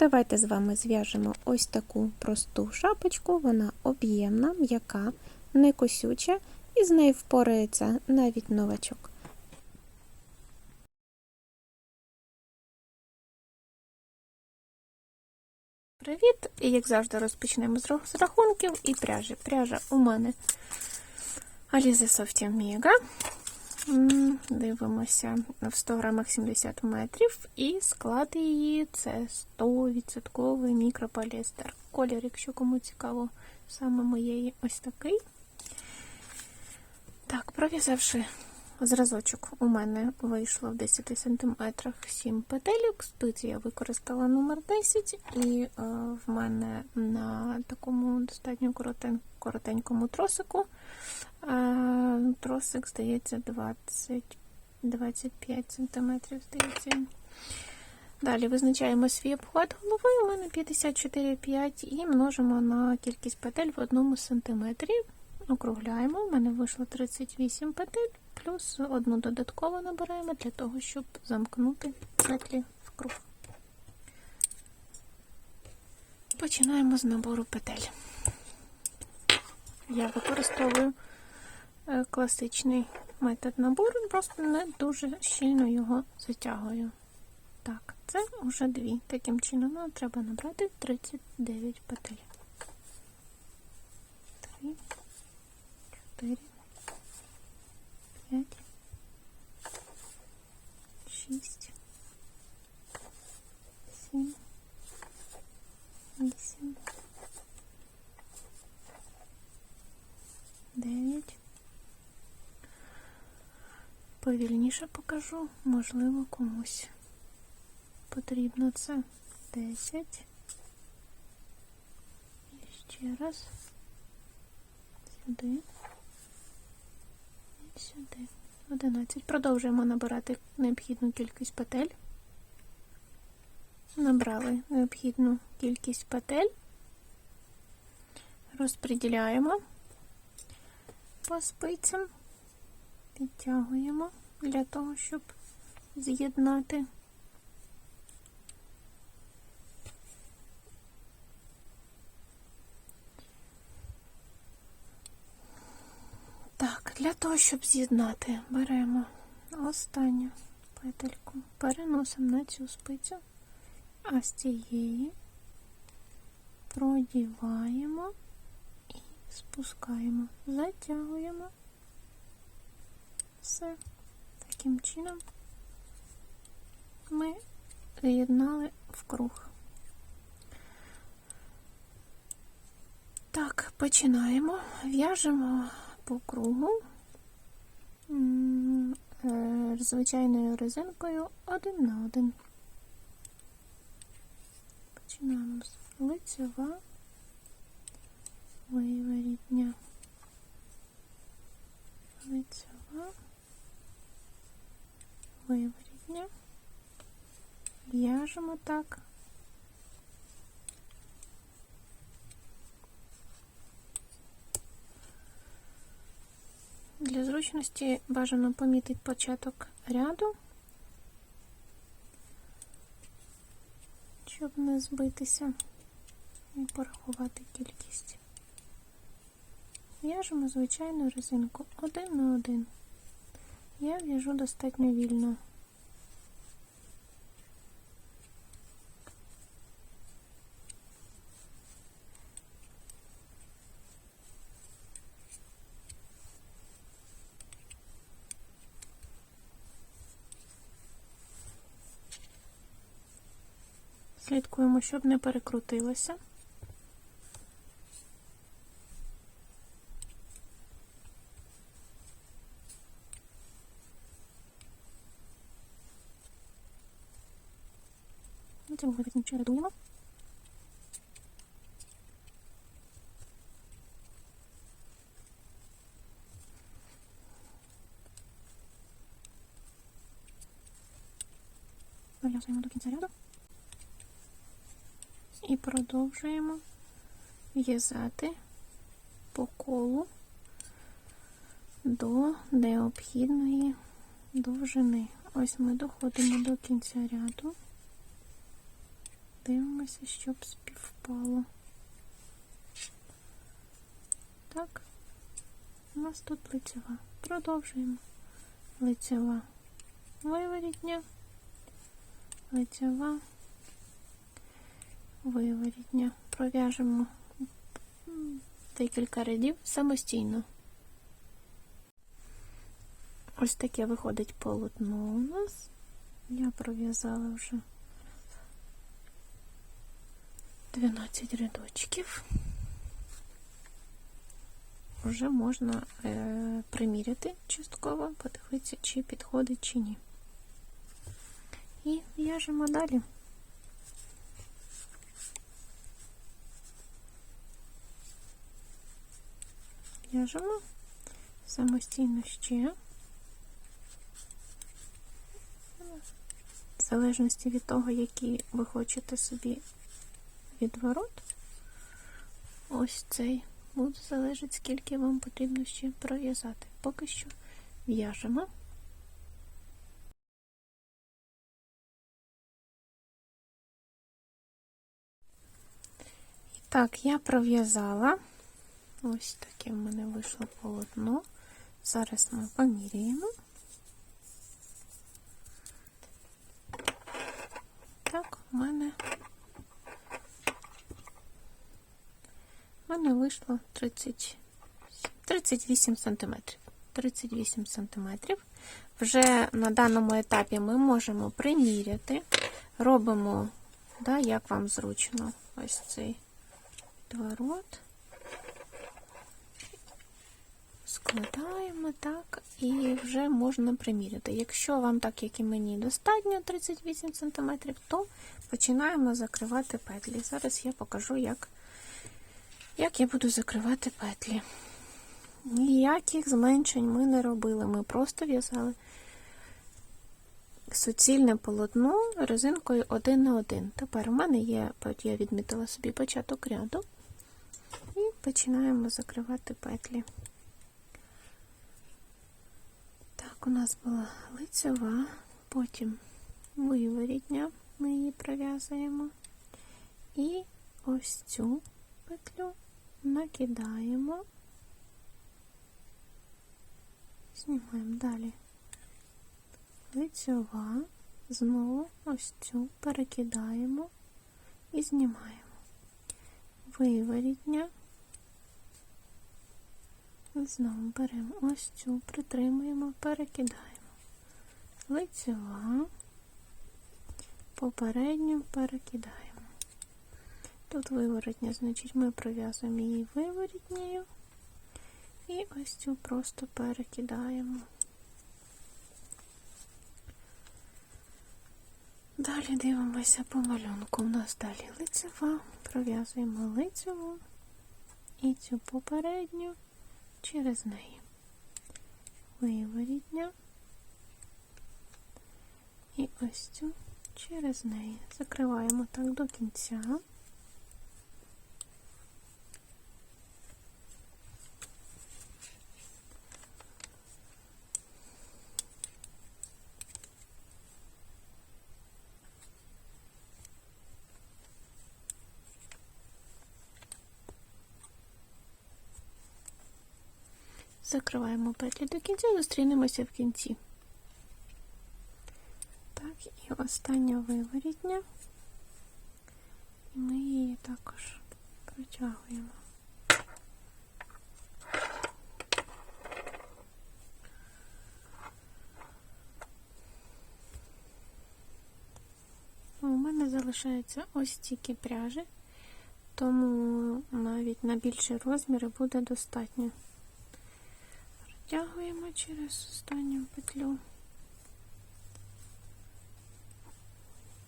Давайте з вами зв'яжемо ось таку просту шапочку. Вона об'ємна, м'яка, не косюча, і з нею впорається навіть новачок. Привіт! І як завжди розпочнемо з рахунків і пряжі. Пряжа у мене Alize Softy Mega. Дивимося в 100 грамах 70 метрів, і склад її це 100% мікрополіестер. Колір, якщо кому цікаво, саме моєї ось такий. Так, пров'язавши зразочок, у мене вийшло в 10 см 7 петелек. Спиці я використала номер 10, і е, в мене на такому достатньо коротен, коротенькому тросику. Тросик, здається, 20, 25 см, здається. Далі визначаємо свій обхват голови. У мене 54,5 і множимо на кількість петель в одному сантиметрі. Округляємо. У мене вийшло 38 петель, плюс одну додатково набираємо для того, щоб замкнути петлі в круг. Починаємо з набору петель. Я використовую е, класичний метод набору, просто не дуже щільно його затягую. Так, це вже дві. Таким чином нам треба набрати 39 петель. 3, 4, 5, Повільніше покажу, можливо, комусь потрібно це 10. І ще раз. Сюди. І сюди. 11. Продовжуємо набирати необхідну кількість петель. Набрали необхідну кількість петель. Розподіляємо по спицям, підтягуємо для того, щоб з'єднати. Так, для того, щоб з'єднати, беремо останню петельку, переносимо на цю спицю, а з цієї продіваємо і спускаємо, затягуємо. Все. Таким чином ми з'єднали в круг. Так, починаємо. В'яжемо по кругу е, звичайною резинкою один на один. Починаємо з лицева виворітня. Лицева виворітня. В'яжемо так. Для зручності бажано помітити початок ряду, щоб не збитися і порахувати кількість. В'яжемо звичайну резинку один на один. Я в'яжу достатньо вільно. Слідкуємо, щоб не перекрутилося. Чередуємо. Дов'язуємо до кінця ряду. І продовжуємо в'язати по колу до необхідної довжини. Ось ми доходимо до кінця ряду. Дивимося, щоб співпало. Так, у нас тут лицева. Продовжуємо. Лицева виворітня, лицева, виворітня. Пров'яжемо декілька рядів самостійно. Ось таке виходить полотно у нас. Я пров'язала вже 12 рядочків. Вже можна е, приміряти частково, подивитися, чи підходить, чи ні. І в'яжемо далі. В'яжемо самостійно ще. В залежності від того, який ви хочете собі відворот, ось цей буде залежати, скільки вам потрібно ще пров'язати. Поки що в'яжемо. І так, я пров'язала. Ось таке в мене вийшло полотно. Зараз ми поміряємо. Так, у мене У мене вийшло 30, 38 см. 38 см. Вже на даному етапі ми можемо приміряти. Робимо, да, як вам зручно, ось цей відворот. Складаємо так, і вже можна приміряти. Якщо вам, так як і мені, достатньо 38 см, то починаємо закривати петлі. Зараз я покажу, як як я буду закривати петлі. Ніяких зменшень ми не робили. Ми просто в'язали суцільне полотно резинкою один на один. Тепер у мене є, я відмітила собі початок ряду, і починаємо закривати петлі. Так, у нас була лицева, потім виворітня, ми її пров'язуємо. І ось цю петлю накидаємо, знімаємо далі лицьова, знову ось цю перекидаємо і знімаємо. Виворітня, знову беремо ось цю, притримуємо, перекидаємо. Лицьова, попередню перекидаємо. Тут виворотня, значить ми пров'язуємо її виворітнею і ось цю просто перекидаємо. Далі дивимося по малюнку. У нас далі лицева, пров'язуємо лицеву і цю попередню через неї. Виворітня і ось цю через неї. Закриваємо так до кінця. Закриваємо петлі до кінця, зустрінемося в кінці. Так, і остання виворітня. І ми її також протягуємо. У мене залишається ось тільки пряжі, тому навіть на більші розміри буде достатньо. Протягуємо через останню петлю.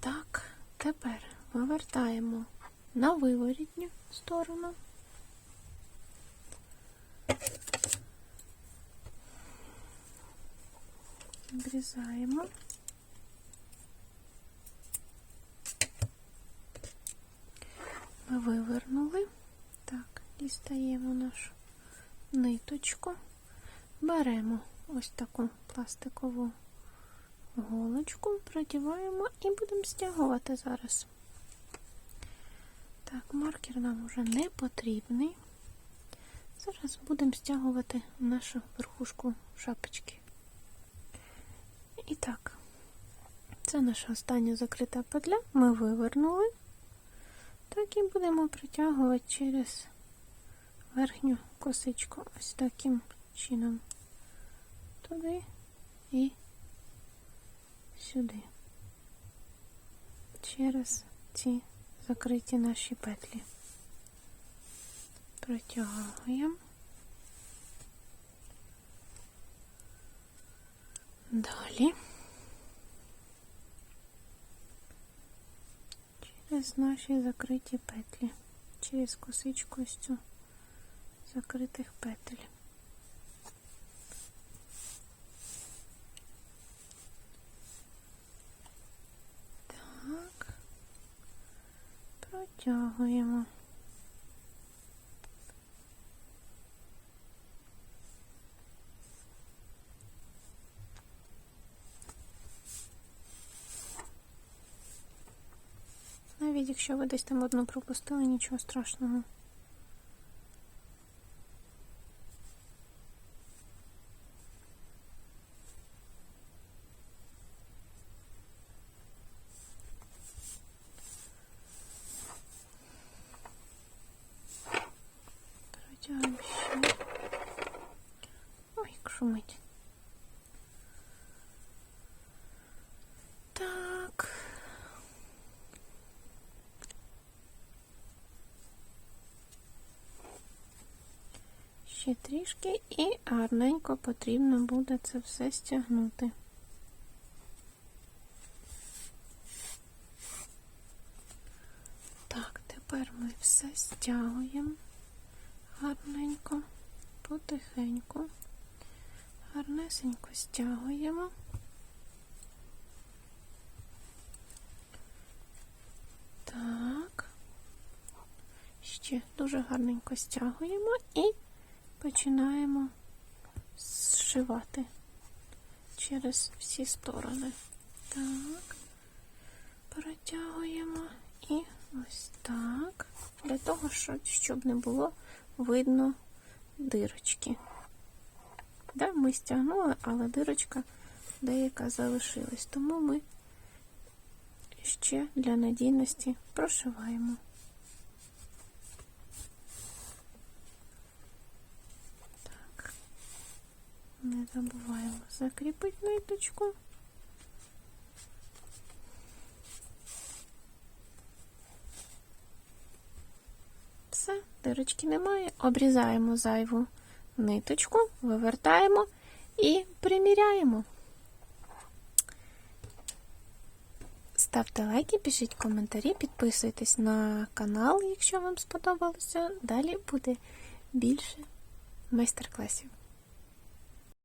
Так, тепер вивертаємо на виворітню сторону. Обрізаємо. Ми вивернули. Так, дістаємо нашу ниточку. Беремо ось таку пластикову голочку, продіваємо і будемо стягувати зараз. Так, маркер нам вже не потрібний. Зараз будемо стягувати нашу верхушку шапочки. І так, це наша остання закрита петля. Ми вивернули. Так і будемо притягувати через верхню косичку. Ось таким чином. Туди і сюди. Через ці закриті наші петлі. Протягуємо. Далі. Через наші закриті петлі. Через косичку ось цю закритих петель. Так. Протягуємо. Навіть якщо ви десь там одну пропустили, нічого страшного. Протягуємо ще. Ой, як шумить. Так. Ще трішки і гарненько потрібно буде це все стягнути. Так, тепер ми все стягуємо гарненько, потихеньку, гарнесенько стягуємо. Так, ще дуже гарненько стягуємо і починаємо зшивати через всі сторони. Так, протягуємо і ось так, для того, щоб не було видно дирочки. Да, ми стягнули, але дирочка деяка залишилась, тому ми ще для надійності прошиваємо. Не забуваємо закріпити ниточку. Все, дирочки немає. Обрізаємо зайву ниточку, вивертаємо і приміряємо. Ставте лайки, пишіть коментарі, підписуйтесь на канал, якщо вам сподобалося. Далі буде більше майстер-класів.